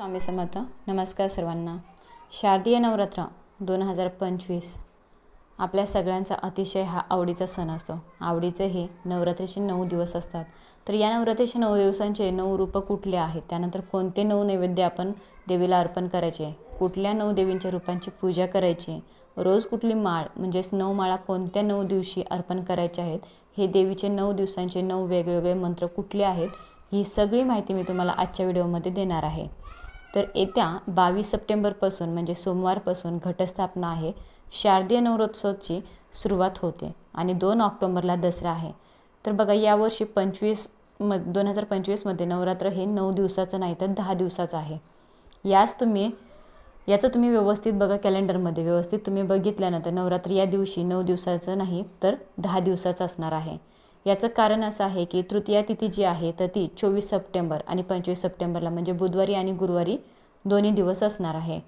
स्वामी समर्थ नमस्कार सर्वांना. शारदीय नवरात्र दोन हजार पंचवीस. आपल्या सगळ्यांचा अतिशय हा आवडीचा सण असतो. आवडीचे हे नवरात्रीचे नऊ दिवस असतात. तर या नवरात्रीचे नऊ दिवसांचे नऊ रूपं कुठले आहेत? त्यानंतर कोणते नऊ नैवेद्य आपण देवीला अर्पण करायचे? कुठल्या नऊ देवींच्या रूपांची पूजा करायची? रोज कुठली माळ म्हणजेच नऊ माळा कोणत्या नऊ दिवशी अर्पण करायचे आहेत? हे देवीचे नऊ दिवसांचे नऊ वेगवेगळे मंत्र कुठले आहेत? ही सगळी माहिती मी तुम्हाला आजच्या व्हिडिओमध्ये देणार आहे. तर येत्या बावीस सप्टेंबरपासून म्हणजे सोमवारपासून घटस्थापना आहे. शारदीय नवरोत्सवची सुरुवात होते आणि दोन ऑक्टोंबरला दसरा आहे. तर बघा यावर्षी पंचवीस म दोन हजार पंचवीसमध्ये नवरात्र हे नऊ दिवसाचं नाही तर दहा दिवसाचं आहे. याच तुम्ही याचं तुम्ही व्यवस्थित बघा कॅलेंडरमध्ये. व्यवस्थित तुम्ही बघितल्यानंतर नवरात्र या दिवशी नऊ दिवसाचं नाही तर दहा दिवसाचं असणार आहे. याचं कारण असं आहे की तृतीया तिथी जी आहे तर ती चोवीस सप्टेंबर आणि पंचवीस सप्टेंबरला म्हणजे बुधवारी आणि गुरुवारी दोन्ही दिवस असणार आहे.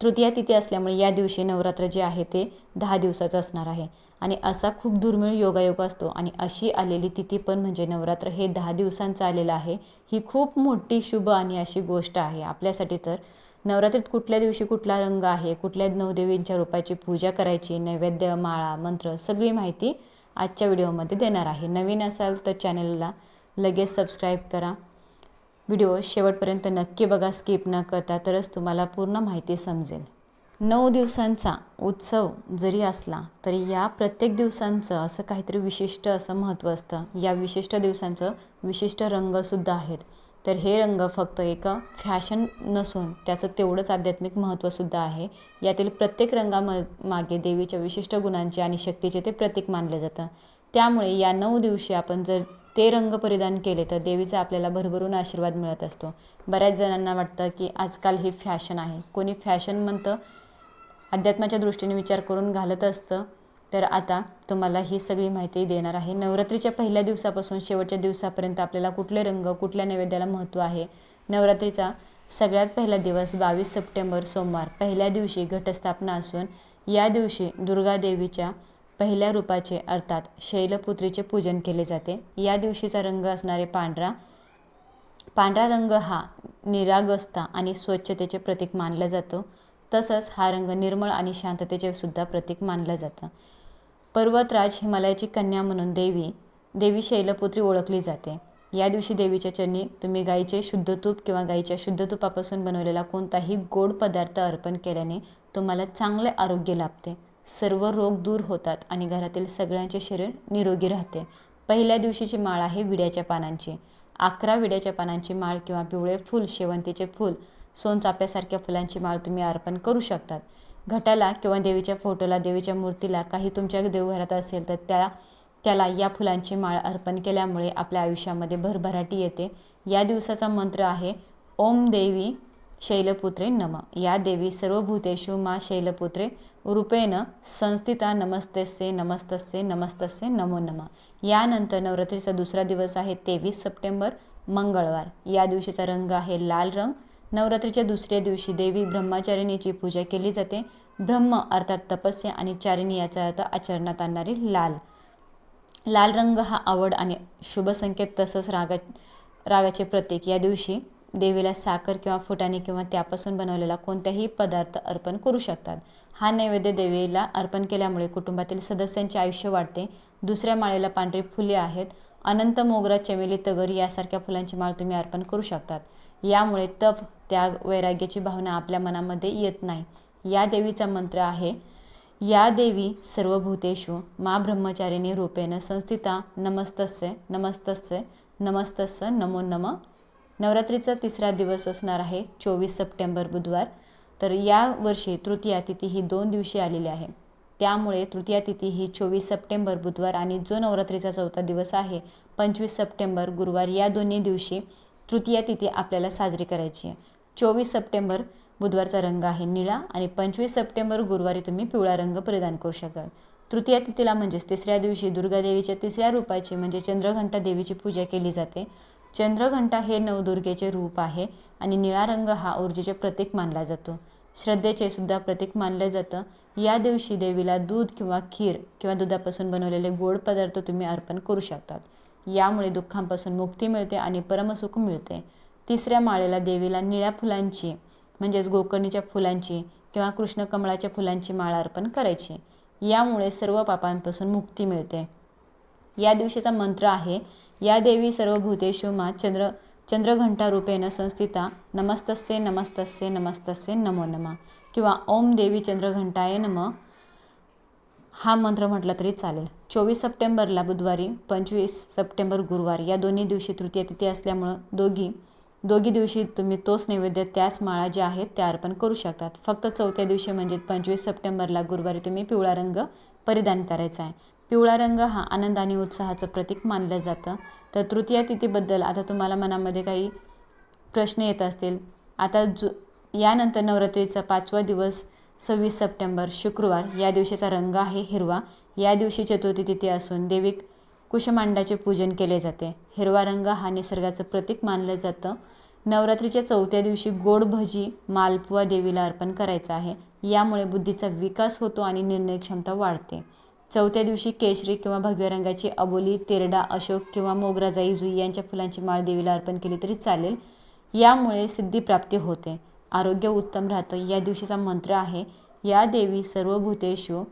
तृतीया तिथी असल्यामुळे या दिवशी नवरात्र जे आहे ते दहा दिवसाचं असणार आहे. आणि असा खूप दुर्मिळ योगायोग असतो आणि अशी आलेली तिथी पण म्हणजे नवरात्र हे दहा दिवसांचं आलेलं आहे. ही खूप मोठी शुभ आणि अशी गोष्ट आहे. आपल्यासाठी तर नवरात्रीत कुठल्या दिवशी कुठला रंग आहे कुठल्या नवदेवींच्या रूपाची पूजा करायची नैवेद्य माळा मंत्र सगळी माहिती आजच्या व्हिडिओमध्ये देणार आहे. नवीन असाल तर चॅनलला लगेच सबस्क्राईब करा. व्हिडिओ शेवटपर्यंत नक्की बघा स्किप न करता तरच तुम्हाला पूर्ण माहिती समजेल. नऊ दिवसांचा उत्सव जरी असला तरी या प्रत्येक दिवसांचं असं काहीतरी विशिष्ट असं महत्त्व असतं. या विशिष्ट दिवसांचं विशिष्ट रंगसुद्धा आहेत. तर हे रंग फक्त एक फॅशन नसून त्याचं तेवढंच आध्यात्मिक महत्त्वसुद्धा आहे. यातील प्रत्येक रंगाम मागे देवीच्या विशिष्ट गुणांचे आणि शक्तीचे ते प्रतीक मानले जातं. त्यामुळे या नऊ दिवशी आपण जर ते रंग परिधान केले तर देवीचा आपल्याला भरभरून आशीर्वाद मिळत असतो. बऱ्याच जणांना वाटतं की आजकाल ही फॅशन आहे. कोणी फॅशन म्हणतं अध्यात्माच्या दृष्टीने विचार करून घालत असतं तर आता तुम्हाला ही सगळी माहिती देणार आहे. नवरात्रीच्या पहिल्या दिवसापासून शेवटच्या दिवसापर्यंत आपल्याला कुठले रंग कुठल्या नैवेद्याला महत्त्व आहे? नवरात्रीचा सगळ्यात पहिला दिवस बावीस सप्टेंबर सोमवार. पहिल्या दिवशी घटस्थापना असून या दिवशी दुर्गादेवीच्या पहिल्या रूपाचे अर्थात शैलपुत्रीचे पूजन केले जाते. या दिवशीचा रंग असणारे पांढरा. पांढरा रंग हा निरागस्ता आणि स्वच्छतेचे प्रतीक मानला जातो. तसंच हा रंग निर्मळ आणि शांततेचे सुद्धा प्रतीक मानलं जातं. पर्वतराज हिमालयाची कन्या म्हणून देवी देवी शैलपुत्री ओळखली जाते. या दिवशी देवीच्या चरणी तुम्ही गाईचे शुद्ध तूप किंवा गाईच्या शुद्ध तुपापासून बनवलेला कोणताही गोड पदार्थ अर्पण केल्याने तुम्हाला चांगले आरोग्य लाभते. सर्व रोग दूर होतात आणि घरातील सगळ्यांचे शरीर निरोगी राहते. पहिल्या दिवशीची माळ आहे विड्याच्या पानांची. अकरा विड्याच्या पानांची माळ किंवा पिवळे फूल शेवंतीचे फूल सोनचाप्यासारख्या फुलांची माळ तुम्ही अर्पण करू शकतात. घटाला किंवा देवीच्या फोटोला देवीच्या मूर्तीला काही तुमच्या देवघरात असेल तर त्या त्याला या फुलांची माळ अर्पण केल्यामुळे आपल्या आयुष्यामध्ये भरभराटी येते. या दिवसाचा मंत्र आहे ओम देवी शैलपुत्रे नम. या देवी सर्व भूतेषु मा शैलपुत्रे रूपेण संस्थिता नमस्तस्य नमस्तस्य नमस्तस्य नमो नम. यानंतर नवरात्रीचा दुसरा दिवस आहे तेवीस सप्टेंबर मंगळवार. या दिवशीचा रंग आहे लाल रंग. नवरात्रीच्या दुसऱ्या दिवशी देवी ब्रह्मचारिणीची पूजा केली जाते. ब्रह्म अर्थात तपस्या आणि चारिणी याचा अर्थ आचरणात आणणारी लाल. लाल रंग हा आवड आणि शुभसंकेत तसंच रागा रागाचे प्रतीक. या दिवशी देवीला साखर किंवा फुटाणे किंवा त्यापासून बनवलेला कोणताही पदार्थ अर्पण करू शकतात. हा नैवेद्य देवीला अर्पण केल्यामुळे कुटुंबातील सदस्यांचे आयुष्य वाढते. दुसऱ्या माळेला पांढरी फुले आहेत. अनंत मोगरा चमेली तगर यासारख्या फुलांची माळ तुम्ही अर्पण करू शकतात. यामुळे तप त्या वैराग्याची भावना आपल्या मनामध्ये येत नाही. या देवीचा मंत्र आहे या देवी सर्वभूतेषु मा ब्रह्मचारिणी रूपेण संस्थिता नमस्तस्य नमस्तस्य नमस्तस्य नमो नम. नवरात्रीचा तिसरा दिवस असणार आहे चोवीस सप्टेंबर बुधवार. तर या वर्षी तृतीया तिथी ही दोन दिवशी आलेली आहे. त्यामुळे तृतीया तिथी ही चोवीस सप्टेंबर बुधवार आणि जो नवरात्रीचा चौथा दिवस आहे पंचवीस सप्टेंबर गुरुवार या दोन्ही दिवशी तृतीया तिथी आपल्याला साजरी करायची आहे. चोवीस सप्टेंबर बुधवारचा रंग आहे निळा आणि पंचवीस सप्टेंबर गुरुवारी तुम्ही पिवळा रंग परिधान करू शकाल. तृतीया तिथीला म्हणजेच तिसऱ्या दिवशी दुर्गादेवीच्या तिसऱ्या रूपाची म्हणजे चंद्रघंटा देवीची पूजा केली जाते. चंद्रघंटा हे नवदुर्गेचे रूप आहे आणि निळा रंग हा ऊर्जेचे प्रतीक मानला जातो. श्रद्धेचे सुद्धा प्रतीक मानलं जातं. या दिवशी देवीला दूध किंवा खीर किंवा दुधापासून बनवलेले गोड पदार्थ तुम्ही अर्पण करू शकतात. यामुळे दुःखांपासून मुक्ती मिळते आणि परमसुख मिळते. तिसऱ्या माळेला देवीला निळ्या फुलांची म्हणजेच गोकर्णीच्या फुलांची किंवा कृष्णकमळाच्या फुलांची माळा अर्पण करायची. यामुळे सर्व पापांपासून मुक्ती मिळते. या दिवशीचा मंत्र आहे या देवी सर्व भूतेषु मा चंद्र चंद्रघंटा रूपेण संस्थिता नमस्तस्य नमस्तस्य नमस्तस्य नमो नमः किंवा ओम देवी चंद्रघंटाय नम हा मंत्र म्हटला तरी चालेल. चोवीस सप्टेंबरला बुधवारी पंचवीस सप्टेंबर गुरुवार या दोन्ही दिवशी तृतीय तिथी असल्यामुळं दोघी दोघी दिवशी तुम्ही तोच नैवेद्य त्याच माळा ज्या आहेत त्या अर्पण करू शकतात. फक्त चौथ्या दिवशी म्हणजे पंचवीस सप्टेंबरला गुरुवारी तुम्ही पिवळा रंग परिधान करायचा आहे. पिवळा रंग हा आनंद आणि उत्साहाचं प्रतीक मानलं जातं. तर तृतीया तिथीबद्दल आता तुम्हाला मनामध्ये काही प्रश्न येत असतील. आता जु यानंतर नवरात्रीचा पाचवा दिवस सव्वीस सप्टेंबर शुक्रवार. या दिवशीचा रंग आहे हिरवा. या दिवशी चतुर्थी तिथी असून देवीक कुशमांडाचे पूजन केले जाते. हिरवा रंग हा निसर्गाचं प्रतीक मानलं जातं. नवरात्रीच्या चौथ्या दिवशी गोड भजी मालपुवा देवीला अर्पण करायचा आहे. यामुळे बुद्धीचा विकास होतो आणि निर्णय क्षमता वाढते. चौथ्या दिवशी केशरी किंवा भगव्या रंगाची अबोली तेरडा अशोक किंवा मोगरा जाई जुई यांच्या फुलांची माळ देवीला अर्पण केली तरी चालेल. यामुळे सिद्धीप्राप्ती होते. आरोग्य उत्तम राहतं या दिवशीचा मंत्र आहे या देवी सर्व भूतेषु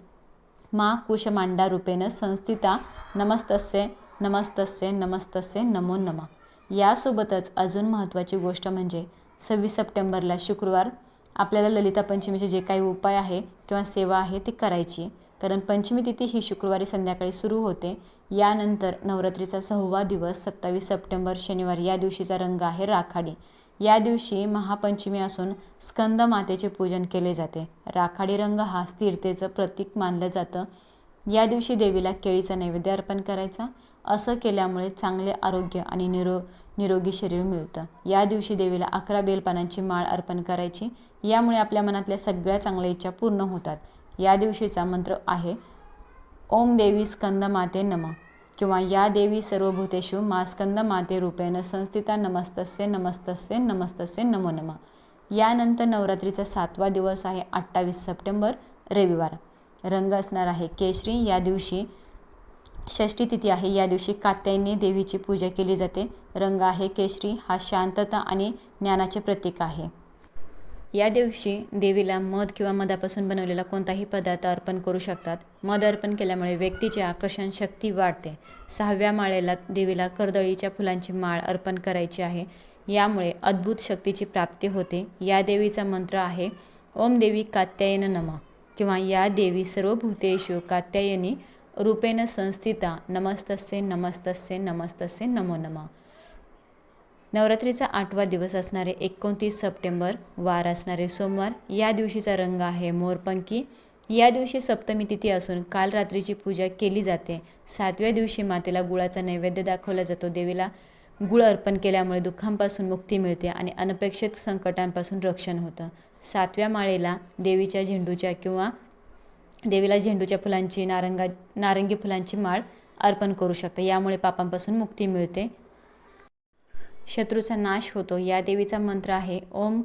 मा कुशमांडारूपेण संस्थिता नमस्तस्य नमस्तस्य नमस्तस्य नमो नमः. यासोबतच अजून महत्त्वाची गोष्ट म्हणजे सव्वीस सप्टेंबरला शुक्रवार. आपल्याला ललिता पंचमीचे जे काही उपाय आहे किंवा सेवा आहे ती करायची. कारण पंचमी तिथी ही शुक्रवारी संध्याकाळी सुरू होते. यानंतर नवरात्रीचा सहावा दिवस सत्तावीस सप्टेंबर शनिवार या दिवशीचा रंग आहे राखाडी. या दिवशी महापंचमी असून स्कंद मातेचे पूजन केले जाते. राखाडी रंग हा स्थिरतेचं प्रतीक मानलं जातं. या दिवशी देवीला केळीचा नैवेद्य अर्पण करायचा. असं केल्यामुळे चांगले आरोग्य आणि निरो निरोगी शरीर मिळतं. या दिवशी देवीला अकरा बेलपानांची माळ अर्पण करायची. यामुळे आपल्या मनातल्या सगळ्या चांगल्या इच्छा पूर्ण होतात. या दिवशीचा मंत्र आहे ओम देवी स्कंद माते नम. किंवा या देवी सर्वभूतेषु मास्कंद माते रूपेण संस्थिता नमस्तस्य नमस्तस्य नमस्तस्य नमो नम. यानंतर नवरात्रीचा सातवा दिवस आहे अठ्ठावीस सप्टेंबर रविवार. रंग असणार आहे केशरी. या दिवशी षष्ठी तिथी आहे. या दिवशी कात्यायनी देवीची पूजा केली जाते. रंग आहे केशरी. हा शांतता आणि ज्ञानाचे प्रतीक आहे. या दिवशी देवीला मध किंवा मधापासून बनवलेला कोणताही पदार्थ अर्पण करू शकतात. मध अर्पण केल्यामुळे व्यक्तीची आकर्षण शक्ती वाढते. सहाव्या माळेला देवीला कर्दळीच्या फुलांची माळ अर्पण करायची आहे. यामुळे अद्भुत शक्तीची प्राप्ती होते. या देवीचा मंत्र आहे ओम देवी कात्यायन नम किंवा या देवी सर्व भूतेषु कात्यायनी रूपेण संस्थिता नमस्तस्य नमस्तस्य नमस्तस्य नमो नमः नवरात्रीचा आठवा दिवस असणारे एकोणतीस सप्टेंबर वार असणारे सोमवार या दिवशीचा रंग आहे मोरपंकी या दिवशी सप्तमी तिथी असून काल रात्रीची पूजा केली जाते. सातव्या दिवशी मातेला गुळाचा नैवेद्य दाखवला जातो देवीला. गुळ अर्पण केल्यामुळे दुःखांपासून मुक्ती मिळते आणि अनपेक्षित संकटांपासून रक्षण होतं. सातव्या माळेला देवीच्या झेंडूच्या किंवा देवीला झेंडूच्या फुलांची नारंगा नारंगी फुलांची माळ अर्पण करू शकता. यामुळे पापांपासून मुक्ती मिळते. शत्रूचा नाश होतो. या देवीचा मंत्र आहे ओम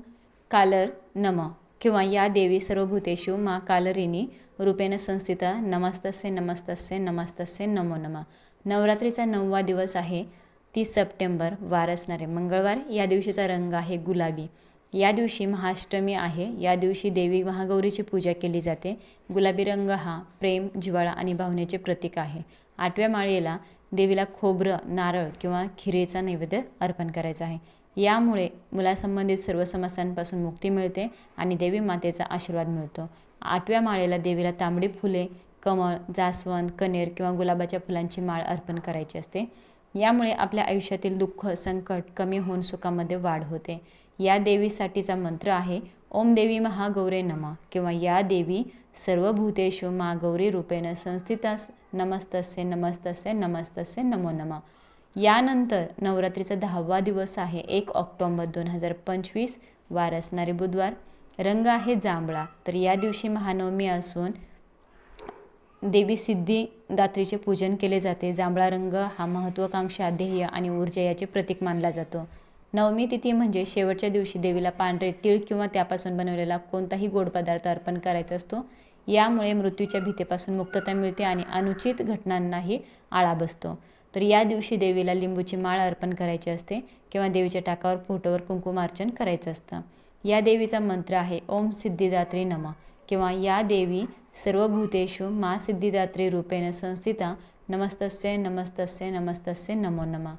कालर नम किंवा या देवी सर्वभूतेषु मा कालरिनी रूपेण संस्थिता नमस्तस्य नमस्तस्य नमस्तस्य नमो नम. नवरात्रीचा नववा दिवस आहे तीस सप्टेंबर वार असणारे मंगळवार या दिवशीचा रंग आहे गुलाबी. या दिवशी महाअष्टमी आहे या दिवशी देवी महागौरीची पूजा केली जाते. गुलाबी रंग हा प्रेम जिव्हाळा आणि भावनेचे प्रतीक आहे. आठव्या माळेला देवीला खोबरं नारळ किंवा खिरेचा नैवेद्य अर्पण करायचा आहे. यामुळे मुलासंबंधित सर्व समस्यांपासून मुक्ती मिळते आणि देवी मातेचा आशीर्वाद मिळतो. आठव्या माळेला देवीला तांबडी फुले कमळ जास्वंद कनेर किंवा गुलाबाच्या फुलांची माळ अर्पण करायची असते. यामुळे आपल्या आयुष्यातील दुःख संकट कमी होऊन सुखामध्ये वाढ होते. या देवीसाठीचा मंत्र आहे ओम देवी महागौरे नमा किंवा या देवी सर्व भूतेषु मा गौरीरूपेण संस्थितास। नमस्तस्य नमस्तस्य नमस्तस्य नमो नमः। यानंतर नवरात्रीचा दहावा दिवस आहे एक ऑक्टोंबर दोन हजार पंचवीस वार असणारे बुधवार। रंग आहे जांभळा तर या दिवशी महानवमी असून देवी सिद्धिदात्रीचे पूजन केले जाते। जांभळा रंग हा महत्त्वाकांक्षा ध्येय आणि ऊर्जा याचे प्रतीक मानला जातो। नवमी तिथी म्हणजे शेवटच्या दिवशी देवीला पांढरे तीळ किंवा त्यापासून बनवलेला कोणताही गोड पदार्थ अर्पण करायचा असतो। यामुळे मृत्यूच्या भीतीपासून मुक्तता मिळते आणि अनुचित घटनांनाही आळा बसतो. तर या दिवशी देवीला लिंबूची माळ अर्पण करायची असते किंवा देवीच्या टाकावर फोटोवर कुंकुमार्चन करायचं असतं. या देवीचा मंत्र आहे ओम सिद्धिदात्री नम. किंवा या देवी सर्व भूतेषु मा सिद्धिदात्री रूपेण संस्थिता नमस्तस्य नमस्तस्य नमस्तस्य नमो नमः.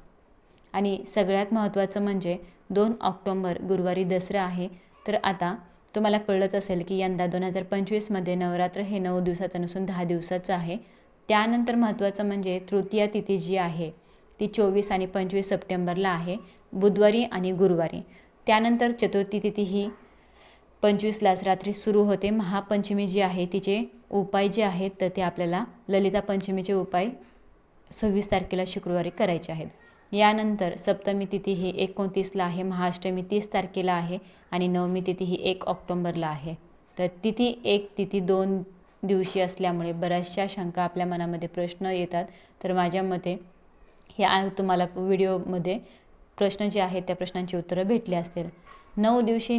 आणि सगळ्यात महत्त्वाचं म्हणजे दोन ऑक्टोंबर गुरुवारी दसरा आहे. तर आता तुम्हाला कळलंच असेल की यंदा दोन हजार पंचवीसमध्ये नवरात्र हे नऊ दिवसाचं नसून दहा दिवसाचं आहे. त्यानंतर महत्त्वाचं म्हणजे तृतीया तिथी जी आहे ती चोवीस आणि पंचवीस सप्टेंबरला आहे बुधवारी आणि गुरुवारी. त्यानंतर चतुर्थी तिथी ही पंचवीसलाच रात्री सुरू होते. महापंचमी जी आहे तिचे उपाय जे आहेत तर ते आपल्याला ललिता पंचमीचे उपाय सव्वीस तारखेला शुक्रवारी करायचे आहेत. यानंतर सप्तमी तिथी ही एकोणतीसला आहे महाअष्टमी तीस तारखेला आहे आणि नवमी तिथी ही एक ऑक्टोंबरला आहे. तर तिथी एक तिथी दोन दिवशी असल्यामुळे बऱ्याचशा शंका आपल्या मनामध्ये प्रश्न येतात. तर माझ्या मते हे तुम्हाला व्हिडिओमध्ये प्रश्न जे आहेत त्या प्रश्नांची उत्तरं भेटली असतील. नऊ दिवशी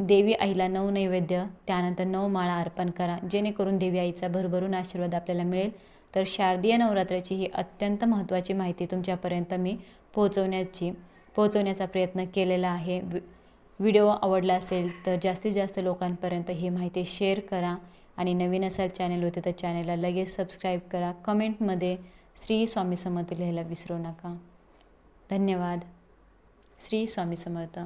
देवी आईला नऊ नैवेद्य त्यानंतर नऊ माळा अर्पण करा जेणेकरून देवी आईचा भरभरून आशीर्वाद आपल्याला मिळेल. तर शारदीय नवरात्राची ही अत्यंत महत्त्वाची माहिती तुमच्यापर्यंत मी पोहोचवण्याची पोहोचवण्याचा प्रयत्न केलेला आहे. वि व्हिडिओ आवडला असेल तर जास्तीत जास्त लोकांपर्यंत ही माहिती शेअर करा आणि नवीन असाल चॅनल होते तर चॅनलला लगेच सबस्क्राईब करा. कमेंटमध्ये श्री स्वामी समर्थ लिहायला विसरू नका. धन्यवाद. श्री स्वामी समर्थ.